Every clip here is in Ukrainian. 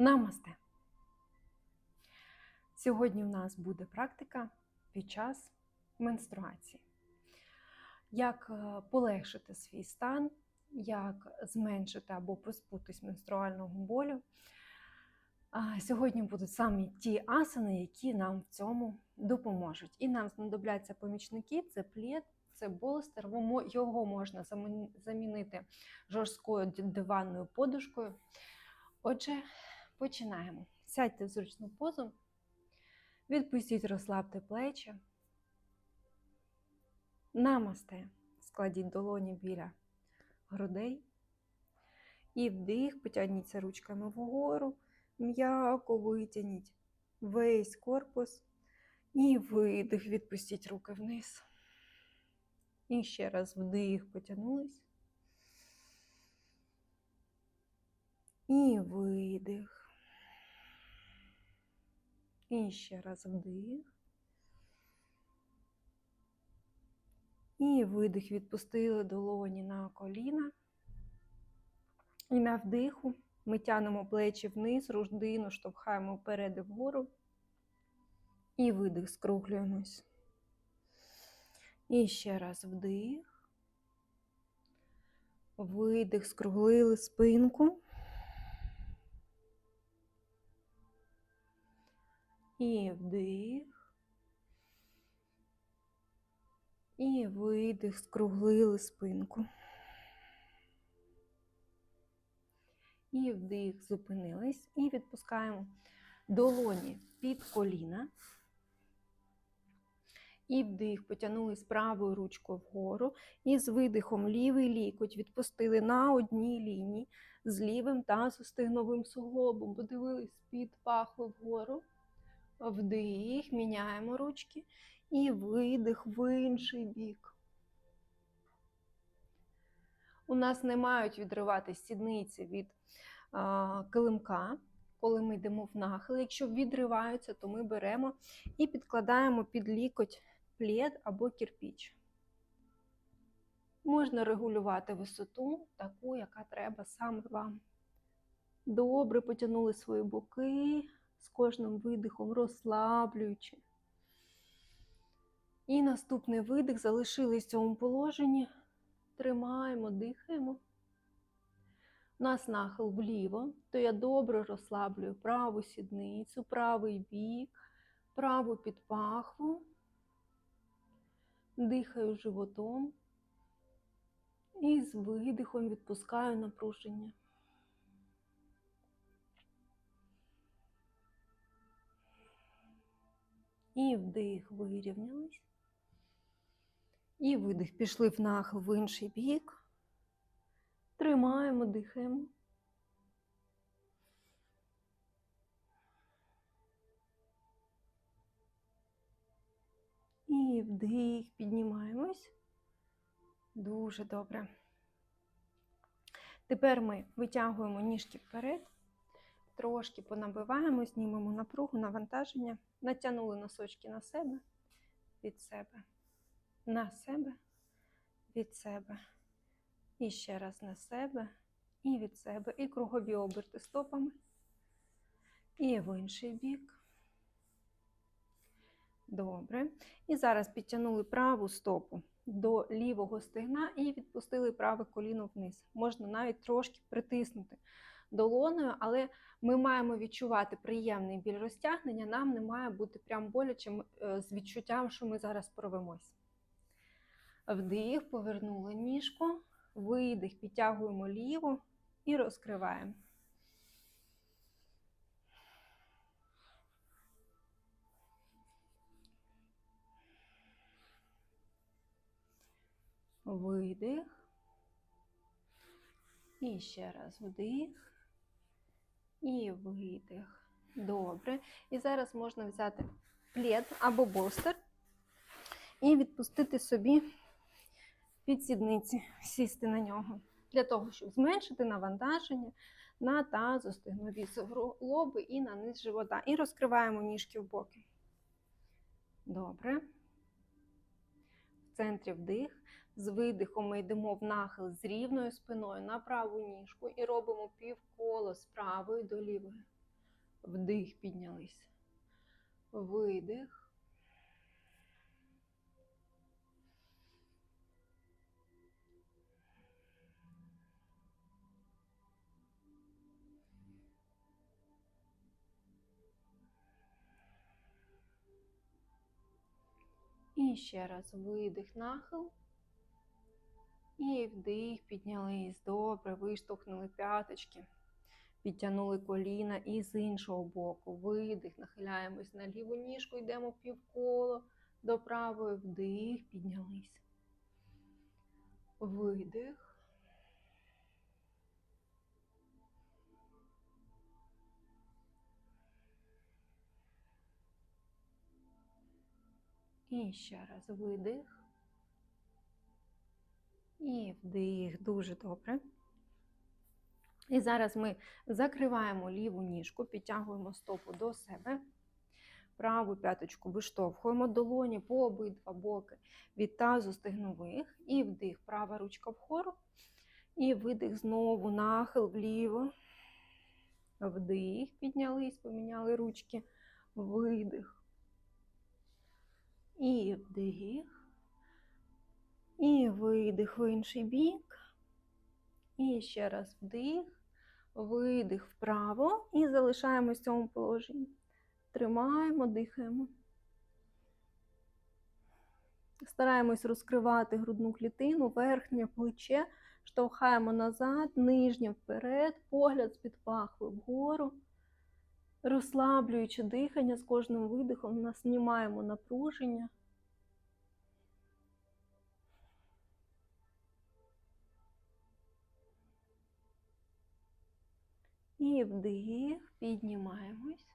Намасте! Сьогодні у нас буде практика під час менструації. Як е, полегшити свій стан, як зменшити або позбутись менструального болю. Сьогодні будуть саме ті асани, які нам в цьому допоможуть. І нам знадобляться помічники: це плід, це болстер. Його можна замінити жорсткою диванною подушкою. Отже, починаємо. Сядьте в зручну позу, відпустіть, розслабте плечі. Намасте. Складіть долоні біля грудей. І вдих, потягніться ручками вгору, м'яко витягніть весь корпус. І видих, відпустіть руки вниз. І ще раз вдих, потягнулись. І видих. І ще раз вдих. І видих, відпустили долоні на коліна. І на вдиху ми тянемо плечі вниз, грудину штовхаємо вперед і вгору. І видих, скруглюємось. І ще раз вдих. Видих, скруглили спинку. І вдих. І видих, скруглили спинку. І вдих, зупинились. І відпускаємо долоні під коліна. І вдих, потягнулись правою ручкою вгору. І з видихом лівий лікоть відпустили на одній лінії з лівим тазостигновим суглобом. Подивились під пахву вгору. Вдих, міняємо ручки. І видих в інший бік. У нас не мають відривати сідниці від а, килимка, коли ми йдемо в нахил. Якщо відриваються, то ми беремо і підкладаємо під лікоть плед або кірпіч. Можна регулювати висоту, таку, яка треба саме вам. Добре потягнули свої боки з кожним видихом, розслаблюючи. І наступний видих залишились в цьому положенні. Тримаємо, дихаємо. У нас нахил вліво, то я добре розслаблюю праву сідницю, правий бік, праву підпахву. Дихаю животом. І з видихом відпускаю напруження. І вдих, вирівнялись. І видих. Пішли в нахил в інший бік. Тримаємо, дихаємо. І вдих, піднімаємось. Дуже добре. Тепер ми витягуємо ніжки вперед, трошки понабиваємо, знімемо напругу, навантаження, натягнули носочки на себе, від себе на себе, від себе. І ще раз на себе, і від себе. І кругові оберти стопами. І в інший бік. Добре. І зараз підтягнули праву стопу до лівого стегна і відпустили праве коліно вниз. Можна навіть трошки притиснути долоною, але ми маємо відчувати приємний біль розтягнення. Нам не має бути прям боляче е, з відчуттям, що ми зараз порвемось. Вдих, повернули ніжку, видих, підтягуємо ліву і розкриваємо. Видих. І ще раз вдих. І видих. Добре. І зараз можна взяти плед або болстер і відпустити собі під сідниці, сісти на нього. Для того, щоб зменшити навантаження на тазостигнові суглоби і на низ живота. І розкриваємо ніжки в боки. Добре. В центрі вдих. З видихом ми йдемо в нахил з рівною спиною на праву ніжку і робимо півколо з правої до лівої. Вдих, піднялись. Видих. І ще раз видих, нахил. І вдих, піднялись. Добре, виштовхнули п'яточки. Підтягнули коліна і з іншого боку. Видих, нахиляємось на ліву ніжку, йдемо півколо до правої вдих, піднялись. Видих. І ще раз видих. І вдих. Дуже добре. І зараз ми закриваємо ліву ніжку, підтягуємо стопу до себе. Праву п'яточку виштовхуємо долоні по обидва боки від тазу стегнових. І вдих, права ручка вгору. І видих знову, нахил вліво. Вдих, піднялись, поміняли ручки. Видих. І вдих. І видих в інший бік. І ще раз вдих, видих вправо і залишаємось в цьому положенні. Тримаємо, дихаємо. Стараємось розкривати грудну клітину, верхнє плече, штовхаємо назад, нижнє вперед, погляд з-під пахви вгору. Розслаблюючи дихання з кожним видихом, знімаємо напруження. Вдих, піднімаємось,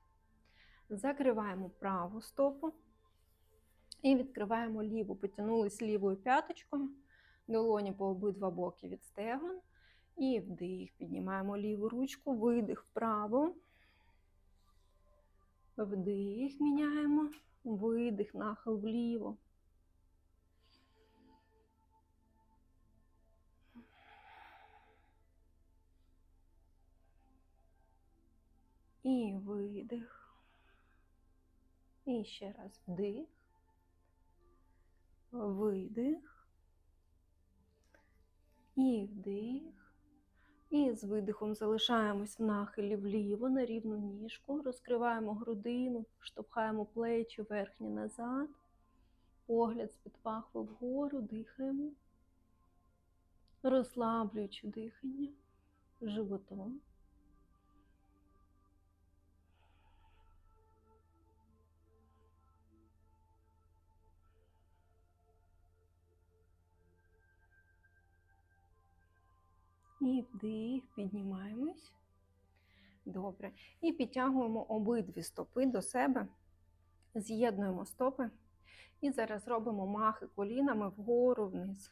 закриваємо праву стопу і відкриваємо ліву. Потягнулись лівою п'яточкою, долоні по обидва боки від стегон. І вдих, піднімаємо ліву ручку, видих вправо. Вдих, міняємо, видих, нахил вліво. І видих. І ще раз вдих. Видих. І вдих. І з видихом залишаємось в нахилі вліво на рівну ніжку. Розкриваємо грудину, штовхаємо плечі верхні назад. Погляд з-під пахви вгору, дихаємо. Розслаблюючи дихання животом. І вдих, піднімаємось. Добре. І підтягуємо обидві стопи до себе, з'єднуємо стопи. І зараз робимо махи колінами вгору вниз.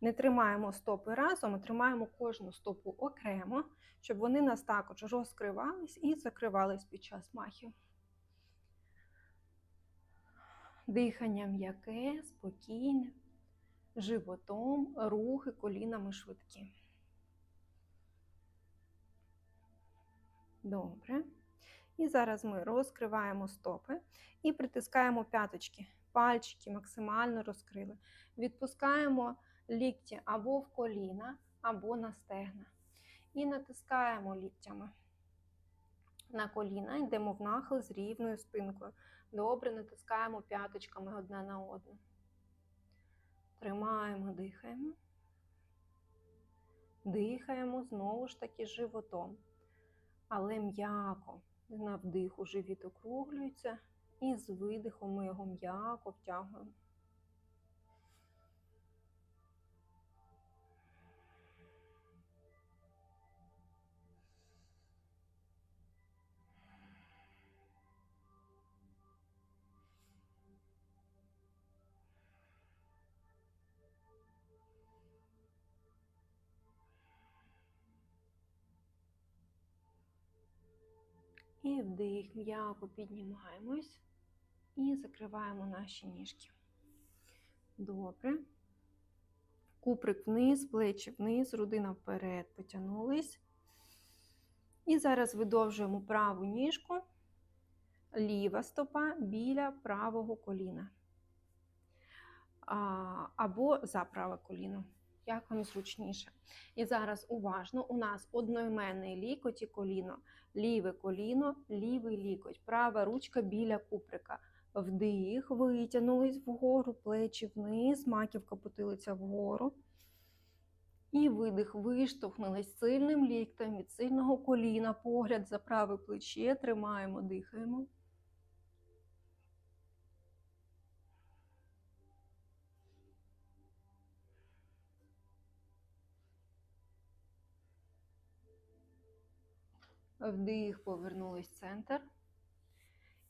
Не тримаємо стопи разом, а тримаємо кожну стопу окремо, щоб вони нас також розкривались і закривались під час махів. Дихання м'яке, спокійне, животом, рухи колінами швидкі. Добре. І зараз ми розкриваємо стопи і притискаємо п'яточки. Пальчики максимально розкрили. Відпускаємо лікті або в коліна, або на стегна. І натискаємо ліктями на коліна, йдемо в нахил з рівною спинкою. Добре, натискаємо п'яточками одне на одну. Тримаємо, дихаємо. Дихаємо знову ж таки животом але м'яко. На вдиху живіт округлюється, і з видихом ми його м'яко втягуємо. І вдих, м'яко піднімаємось і закриваємо наші ніжки. Добре. Куприк вниз, плечі вниз, грудина вперед потягнулись. І зараз видовжуємо праву ніжку, ліва стопа біля правого коліна. Або за праве коліно, як вам зручніше. І зараз уважно, у нас одноіменний лікоть і коліно. Ліве коліно, лівий лікоть, права ручка біля куприка. Вдих, витягнулись вгору, плечі вниз, маківка потилиця вгору. І видих, виштовхнулись сильним ліктем від сильного коліна, погляд за праве плече, тримаємо, дихаємо. Вдих, повернулись в центр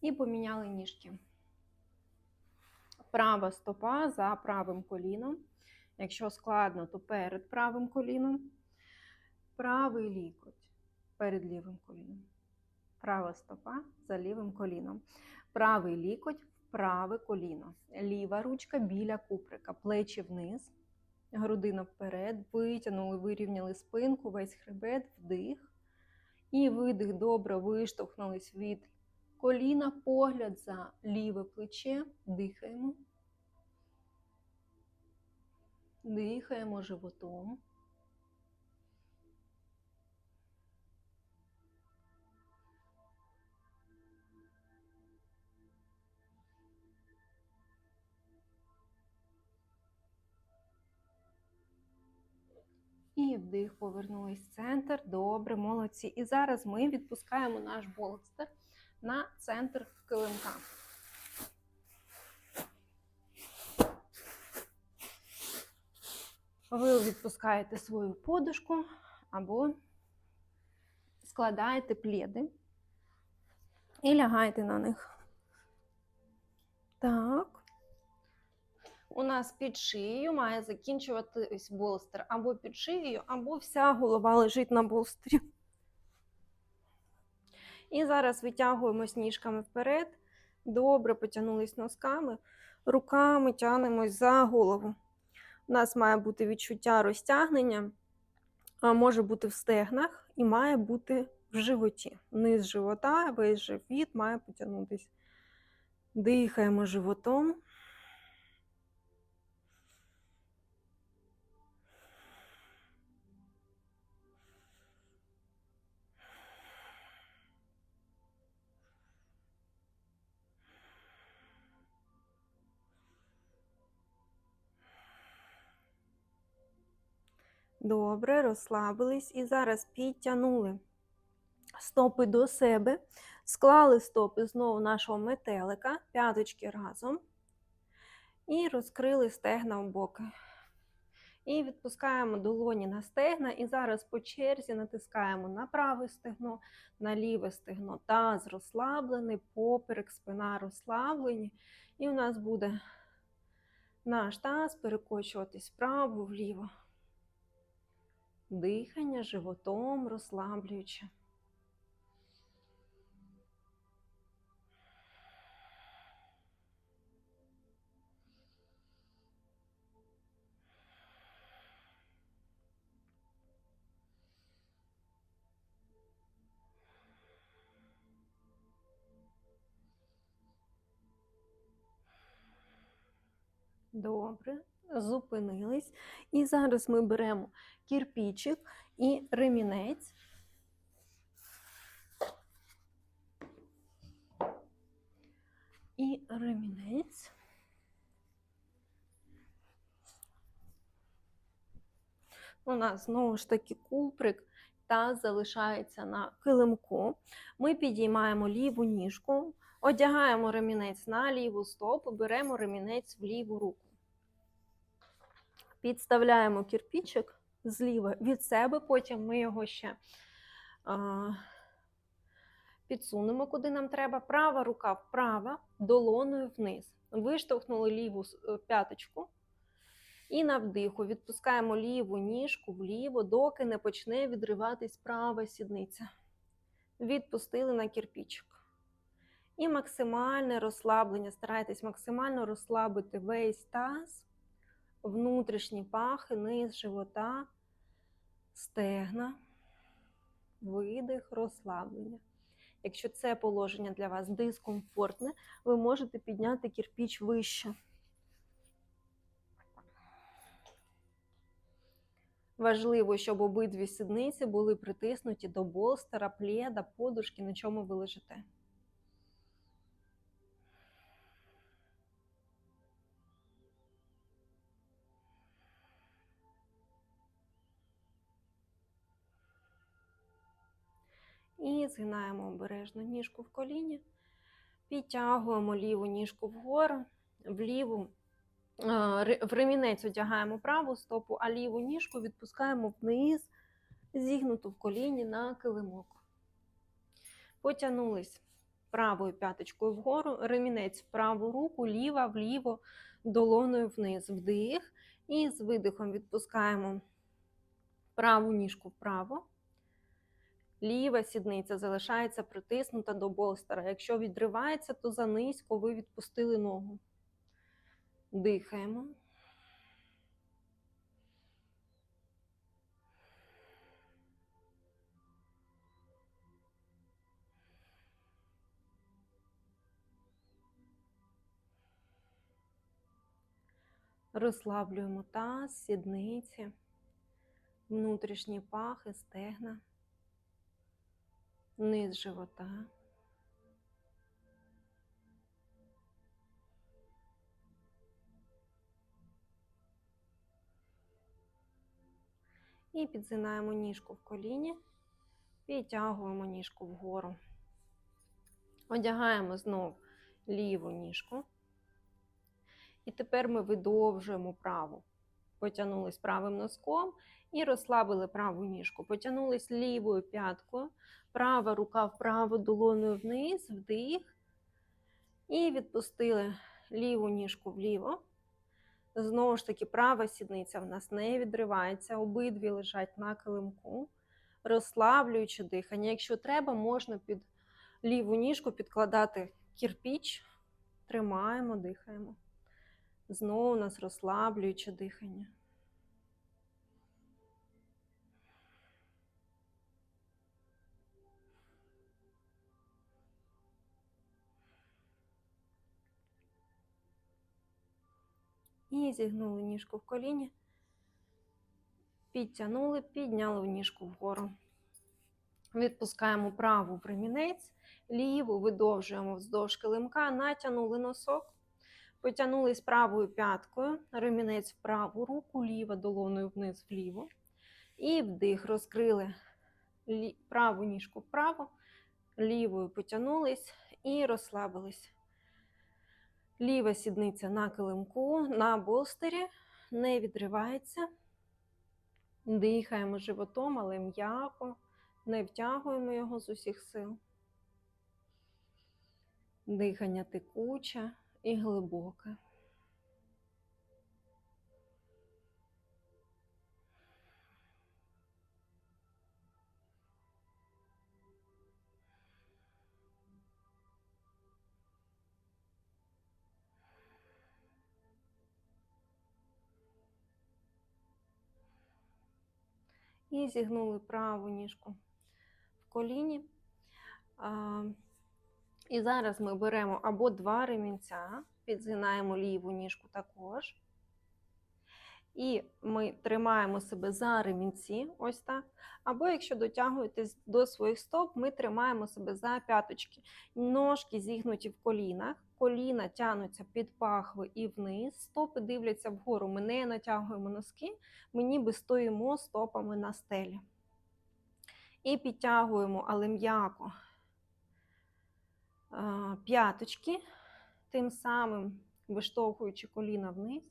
і поміняли ніжки. Права стопа за правим коліном. Якщо складно, то перед правим коліном. Правий лікоть перед лівим коліном. Права стопа за лівим коліном. Правий лікоть в праве коліно. Ліва ручка біля куприка. Плечі вниз. Грудина вперед. Витягнули, вирівняли спинку, весь хребет, вдих. І видих добре виштовхнулись від коліна, погляд за ліве плече. Дихаємо. Дихаємо животом. І вдих, повернулись в центр. Добре, молодці. І зараз ми відпускаємо наш болстер на центр килимка. Ви відпускаєте свою подушку або складаєте пледи і лягаєте на них. Так. У нас під шиєю має закінчуватись болстер або під шиєю, або вся голова лежить на болстері. І зараз витягуємось ніжками вперед. Добре потягнулись носками, руками тягнемось за голову. У нас має бути відчуття розтягнення, може бути в стегнах і має бути в животі. Низ живота, весь живіт має потягнутися. Дихаємо животом. Добре, розслабились і зараз підтягнули стопи до себе, склали стопи знову нашого метелика, п'яточки разом. І розкрили стегна в боки. І відпускаємо долоні на стегна. І зараз по черзі натискаємо на праве стегно, на ліве стегно. Таз розслаблений, поперек, спина розслаблені. І у нас буде наш таз перекочуватись вправо, вліво. Дихання животом розслаблюючи. Добре, зупинились. І зараз ми беремо кірпічик і ремінець. І ремінець. У нас знову ж таки куприк та залишається на килимку. Ми підіймаємо ліву ніжку, одягаємо ремінець на ліву стопу, беремо ремінець в ліву руку. Підставляємо кірпічик зліва від себе, потім ми його ще а, підсунемо, куди нам треба. Права рука вправо, долоною вниз. Виштовхнули ліву е, п'яточку. І на вдиху відпускаємо ліву ніжку вліво, доки не почне відриватись права сідниця. Відпустили на кірпічик. І максимальне розслаблення. Старайтесь максимально розслабити весь таз, внутрішні пахи, низ живота, стегна. видих, розслаблення. Якщо це положення для вас дискомфортне, ви можете підняти кірпіч вище. Важливо, щоб обидві сідниці були притиснуті до болстера, пледа, подушки, на чому ви лежите. Згинаємо обережно ніжку в коліні, підтягуємо ліву ніжку вгору, вліву, е, в ремінець одягаємо праву стопу, а ліву ніжку відпускаємо вниз, зігнуту в коліні на килимок. Потягнулись правою п'яточкою вгору, ремінець в праву руку, ліва вліво, долоною вниз, вдих. І з видихом відпускаємо праву ніжку вправо. Ліва сідниця залишається притиснута до болстера. Якщо відривається, то занизько ви відпустили ногу. Дихаємо. Розслаблюємо таз, сідниці, внутрішні пахи, стегна низ живота. І підзинаємо ніжку в коліні, підтягуємо ніжку вгору. Одягаємо знов ліву ніжку. І тепер ми видовжуємо праву. Потягнулись правим носком і розслабили праву ніжку. Потягнулись лівою п'яткою, права рука вправо, долоною вниз, вдих. І відпустили ліву ніжку вліво. Знову ж таки, права сідниця в нас не відривається, обидві лежать на килимку, розслаблюючи дихання. Якщо треба, можна під ліву ніжку підкладати кірпіч, тримаємо, дихаємо. Знову у нас розслаблююче дихання. І зігнули ніжку в коліні, підтягнули, підняли ніжку вгору. Відпускаємо праву в ремінець, ліву видовжуємо вздовж килимка, натягнули носок, потягнулись правою п'яткою, ремінець в праву руку, ліва долоною вниз вліво. І вдих, розкрили праву ніжку вправо, лівою потягнулись і розслабились. Ліва сідниця на килимку, на болстері, не відривається. Дихаємо животом, але м'яко, не втягуємо його з усіх сил. Дихання текуче і глибоке. І зігнули праву ніжку в коліні. І зараз ми беремо або два ремінця, підзгинаємо ліву ніжку також. І ми тримаємо себе за ремінці, ось так. Або якщо дотягуєтесь до своїх стоп, ми тримаємо себе за п'яточки. Ножки зігнуті в колінах, коліна тягнуться під пахви і вниз, стопи дивляться вгору. Ми не натягуємо носки, ми ніби стоїмо стопами на стелі. І підтягуємо, але м'яко п'яточки, тим самим виштовхуючи коліна вниз.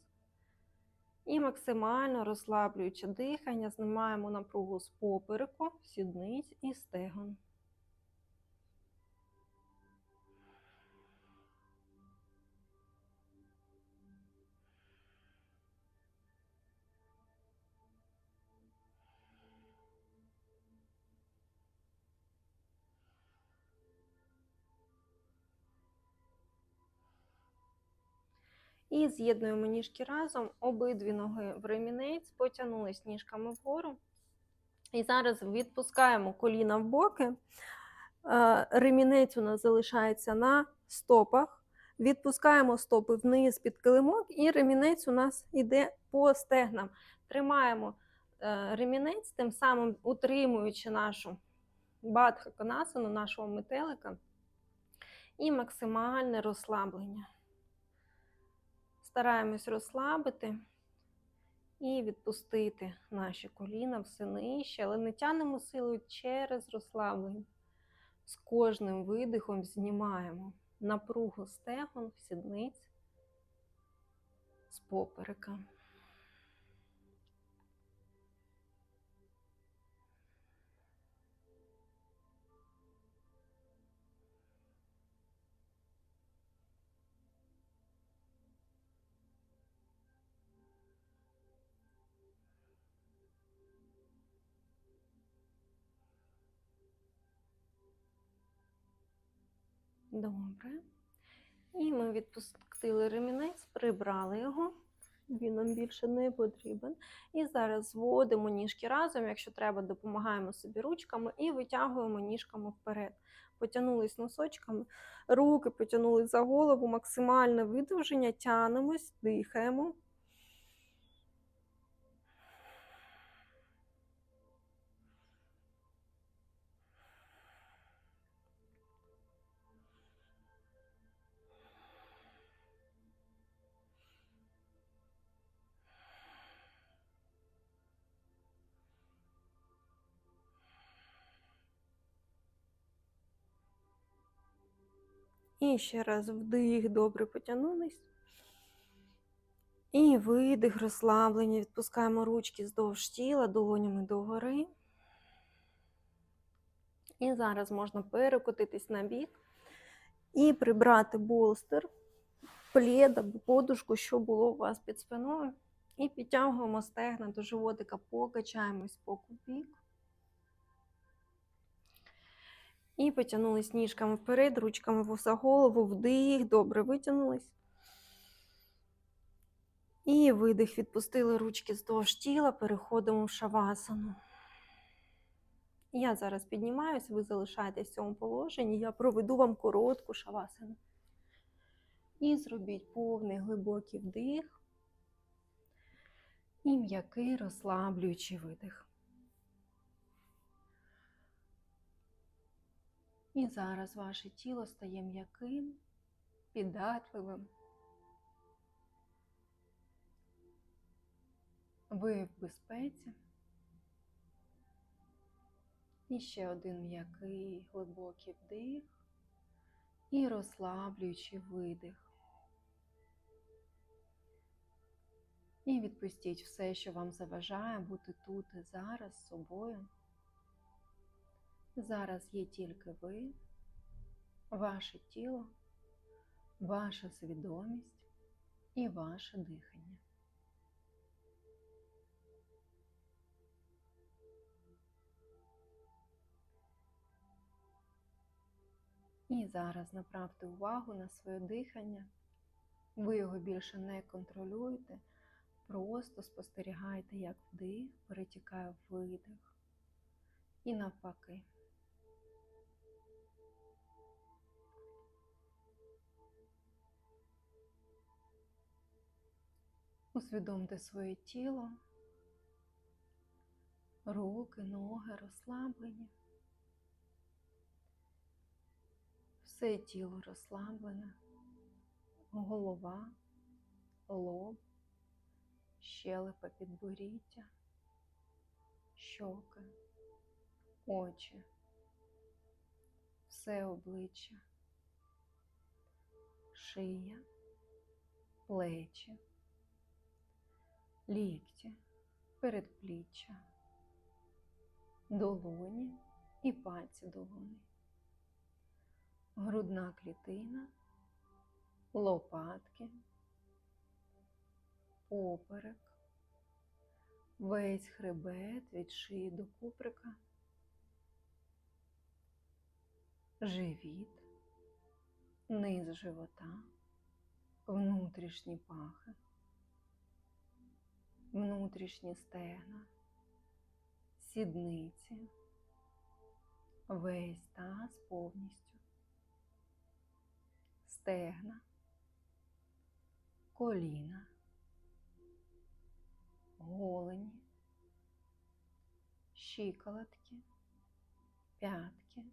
І максимально розслаблюючи дихання, знімаємо напругу з попереку, сідниць і стегон. І з'єднуємо ніжки разом, обидві ноги в ремінець, потягнулись ніжками вгору. І зараз відпускаємо коліна в боки. Е, Ремінець у нас залишається на стопах. Відпускаємо стопи вниз під килимок, і ремінець у нас йде по стегнам. Тримаємо е, ремінець, тим самим утримуючи нашу бадха-конасану, нашого метелика, і максимальне розслаблення. Стараємось розслабити і відпустити наші коліна все нижче, але не тянемо силою через розслаблення. З кожним видихом знімаємо напругу стегон, сідниць з поперека. Добре. І ми відпустили ремінець, прибрали його. Він нам більше не потрібен. І зараз зводимо ніжки разом, якщо треба, допомагаємо собі ручками і витягуємо ніжками вперед. Потягнулись носочками, руки потягнулись за голову, максимальне видовження, тянемось, дихаємо. І ще раз вдих, добре потягнулись. І видих, розслаблення. Відпускаємо ручки здовж тіла, долонями догори. І зараз можна перекотитись на бік і прибрати болстер, плед або подушку, що було у вас під спиною. І підтягуємо стегна до животика, покачаємось по бік. І потягнулись ніжками вперед, ручками за голову, вдих, добре витягнулись. І видих, відпустили ручки здовж тіла, переходимо в шавасану. Я зараз піднімаюся, ви залишаєтесь в цьому положенні, я проведу вам коротку шавасану. І зробіть повний глибокий вдих і м'який розслаблюючий видих. І зараз ваше тіло стає м'яким, піддатливим. Ви в безпеці. І ще один м'який глибокий вдих і розслаблюючий видих. І відпустіть все, що вам заважає бути тут і зараз з собою. Зараз є тільки ви, ваше тіло, ваша свідомість і ваше дихання. І зараз направте увагу на своє дихання. Ви його більше не контролюєте, просто спостерігайте, як вдих перетікає видих. І навпаки. Усвідомте своє тіло, руки, ноги розслаблені. Все тіло розслаблене, голова, лоб, щелепа підборіддя, щоки, очі, все обличчя, шия, плечі, лікті, передпліччя, долоні і пальці долоні. Грудна клітина, лопатки, поперек, весь хребет від шиї до куприка, живіт, низ живота, внутрішні пахи, внутрішні стегна, сідниці, весь таз повністю, стегна, коліна, голені, щиколотки, п'ятки,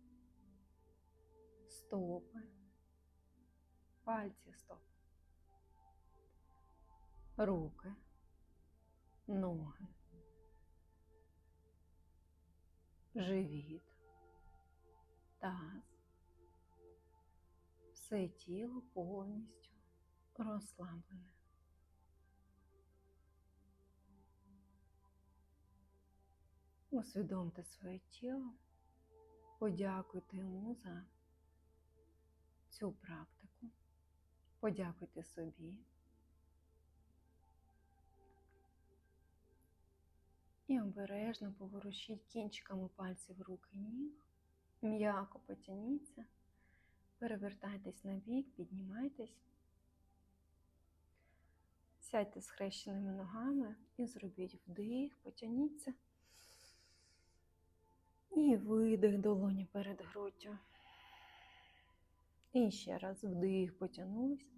стопи, пальці стоп, руки, ноги, живіт, таз, все тіло повністю розслаблене. Усвідомте своє тіло, подякуйте йому за цю практику, подякуйте собі. І обережно поворушіть кінчиками пальців рук і ніг, м'яко потяніться, перевертайтесь на бік, піднімайтесь, сядьте з хрещеними ногами і зробіть вдих, потяніться. І видих долоні перед груддю. І ще раз вдих, потягнулись.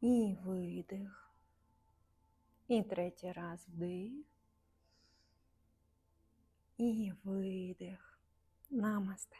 І видих. І третій раз вдих. І видих. Намасте.